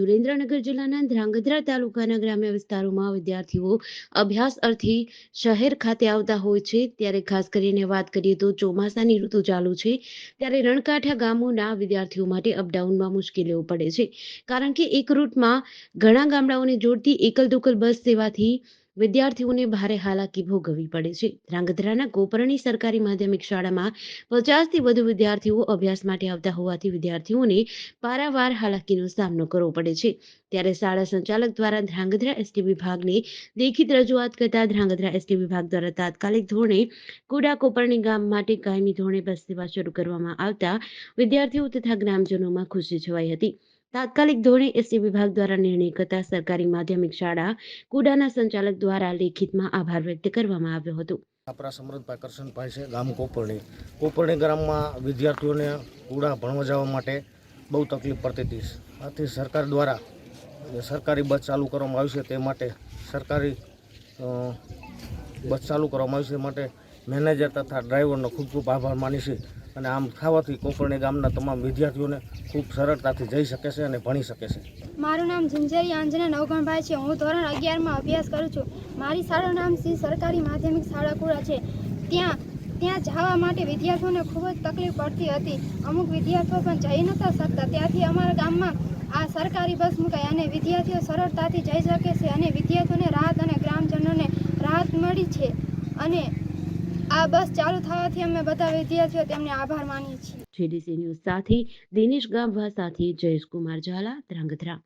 સુરેન્દ્રનગર જિલ્લાના ધ્રાંગધ્રા તાલુકાના ગ્રામ્ય વિસ્તારોમાં વિદ્યાર્થીઓ અભ્યાસ અર્થે શહેર ખાતે આવતા હોય છે. ત્યારે ખાસ કરીને વાત કરીએ તો ચોમાસાની ઋતુ ચાલુ છે. ત્યારે રણકાંઠા ગામોના વિદ્યાર્થીઓ માટે અપડાઉનમાં મુશ્કેલીઓ પડે છે. કારણ કે એક રૂટમાં ઘણા ગામડાઓને જોડતી એકલ દોકલ બસ સેવાથી વિદ્યાર્થીઓને ભારે હાલાકી ભોગવવી પડે છે. ધ્રાંગધ્રાના કોપરણી સરકારી માધ્યમિક શાળામાં પચાસથી વધુ વિદ્યાર્થીઓ અભ્યાસ માટે આવતા હોવાથી વિદ્યાર્થીઓને પારાવાર હાલાકીનો સામનો કરવો પડે છે. ત્યારે શાળા સંચાલક દ્વારા ધ્રાંગધ્રા એસટી વિભાગને લેખિત રજૂઆત કરતા ધ્રાંગધ્રા એસટી વિભાગ દ્વારા તાત્કાલિક ધોરણે કુડા કોપરણી ગામ માટે કાયમી ધોરણે બસ સેવા શરૂ કરવામાં આવતા વિદ્યાર્થીઓ તથા ગ્રામજનોમાં ખુશી છવાઈ હતી. તાત્કાલિક ધોરણે એસટી વિભાગ દ્વારા નિર્ણય કરતા સરકારી માધ્યમિક શાળા કુડાના સંચાલક દ્વારા લેખિતમાં આભાર વ્યક્ત કરવામાં આવ્યો હતો. આપણા સમૃદ્ધભાઈ કરશનભાઈ છે, ગામ કોપરણી. કોપરણી ગામમાં વિદ્યાર્થીઓને કુડા ભણવા જવા માટે બહુ તકલીફ પડતી હતી. આથી સરકાર દ્વારા સરકારી બસ ચાલુ કરવામાં આવી છે તે માટે સરકારી બસ ચાલુ કરવામાં આવી છે માટે મેનેજર તથા ડ્રાઈવરનો ખૂબ ખૂબ આભાર માની છે. અને આમ થવાથી કોપરણી ગામના તમામ વિદ્યાર્થીઓને ખૂબ સરળતાથી જઈ શકે છે અને ભણી શકે છે. મારું નામ ઝંઝેરી આંજના નવગણભાઈ છે. હું ધોરણ અગિયારમાં અભ્યાસ કરું છું. મારી શાળાનું નામ શ્રી સરકારી માધ્યમિક શાળા કુડા છે. ત્યાં ત્યાં જવા માટે વિદ્યાર્થીઓને ખૂબ જ તકલીફ પડતી હતી. અમુક વિદ્યાર્થીઓ પણ જઈ નહોતા શકતા. ત્યાંથી અમારા ગામમાં આ સરકારી બસ મુકાઈ અને વિદ્યાર્થીઓ સરળતાથી જઈ શકે છે અને વિદ્યાર્થીઓને રાહત અને ગ્રામજનોને રાહત મળી છે. અને આ બસ ચાલુ થવાથી અમે બધા વિદ્યાર્થીઓ તેમને આભાર માનીએ છીએ. જેડીસી ન્યૂઝ સાથે દિનેશ ગામવા સાથે જયેશ કુમાર ઝાલા, ધ્રાંગધ્રા.